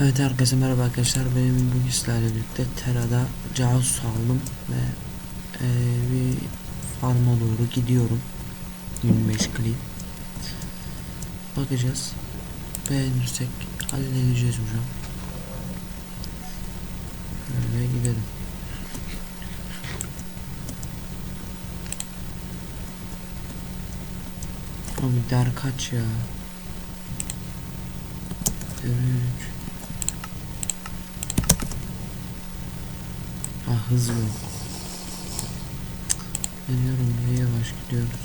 Evet herkese merhaba arkadaşlar. Benim bugün sizlerle birlikte Terra'da casus saldım ve e, bir farma doğru gidiyorum. 25 klip bakacağız. Beğenirsek halledeceğiz bu an. Böyle gidelim. Abi der kaç ya? 3 hız yok. Biliyorum niye yavaş gidiyoruz.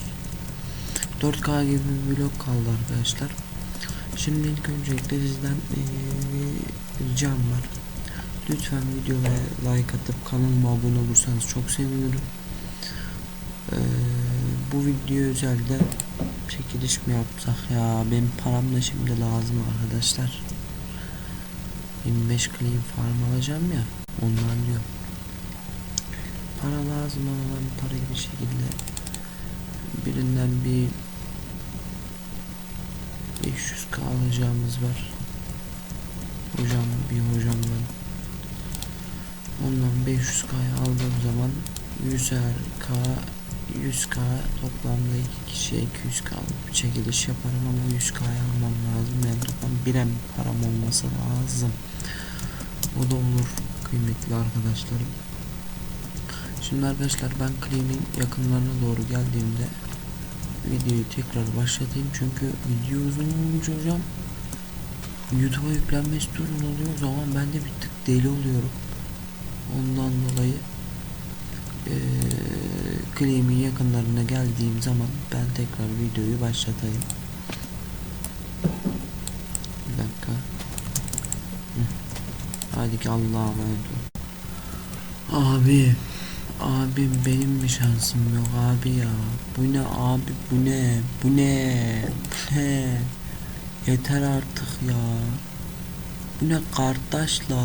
4K gibi bir vlog kaldı arkadaşlar. Şimdi ilk öncelikle sizden eee, bir ricam var. Lütfen videoya like atıp kanalıma abone olursanız çok sevinirim. Eee, bu video özelde çekiliş mi yapsak ya benim param da şimdi lazım arkadaşlar. 25 clean farm alacağım ya ondan diyor. Para lazım ben parayı bir şekilde birinden bir 500k alacağımız var. Hocam bir hocamdan. Ondan 500k aldığım zaman 100k 100k toplamda iki kişiye 200k alıp bir çekiliş yaparım ama 100k'ya almam lazım. Yani toplam biren param olması lazım. O da olur kıymetli arkadaşlarım. Şimdi arkadaşlar ben klimin yakınlarına doğru geldiğimde videoyu tekrar başlatayım. Çünkü video uzun olunca hocam YouTube'a yüklenmesi sorun oluyor? O zaman ben de bir tık deli oluyorum. Ondan dolayı eee klimin yakınlarına geldiğim zaman ben tekrar videoyu başlatayım. Bir dakika. Hadi ki Allah'a emanet abi Abim benim mi şansım yok abi ya? Bu ne abi bu ne? Bu ne? Bu ne? Yeter artık ya. Bu ne kardeş la?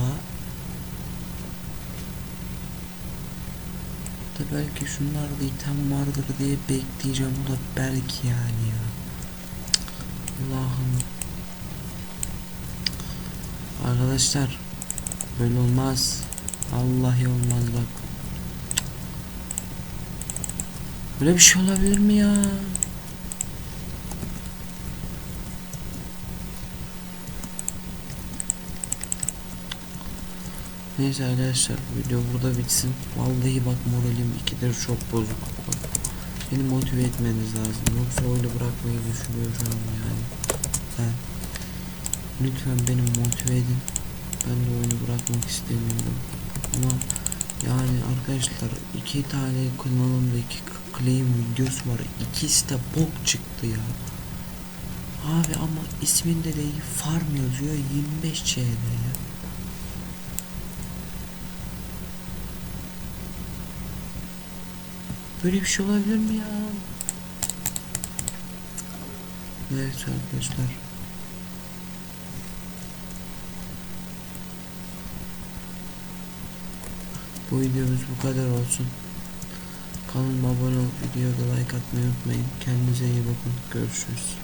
Da belki şunlarda item vardır diye bekleyeceğim o da belki yani ya. Allah'ım. Arkadaşlar böyle olmaz. Vallahi olmaz bak. Böyle bir şey olabilir mi ya? Neyse arkadaşlar video burada bitsin. Vallahi bak moralim ikidir çok bozuk. Beni motive etmeniz lazım. Yoksa oyunu bırakmayı düşünüyorum yani. Ben lütfen beni motive edin. Ben de oyunu bırakmak istemiyorum. Ama yani arkadaşlar iki tane kanalımda iki claim videosu var. İkisi de bok çıktı ya. Abi ama isminde de farm yazıyor 25 CD ya. Böyle bir şey olabilir mi ya? Evet arkadaşlar. Bu videomuz bu kadar olsun. Kanalıma abone olup videoda like atmayı unutmayın. Kendinize iyi bakın. Görüşürüz.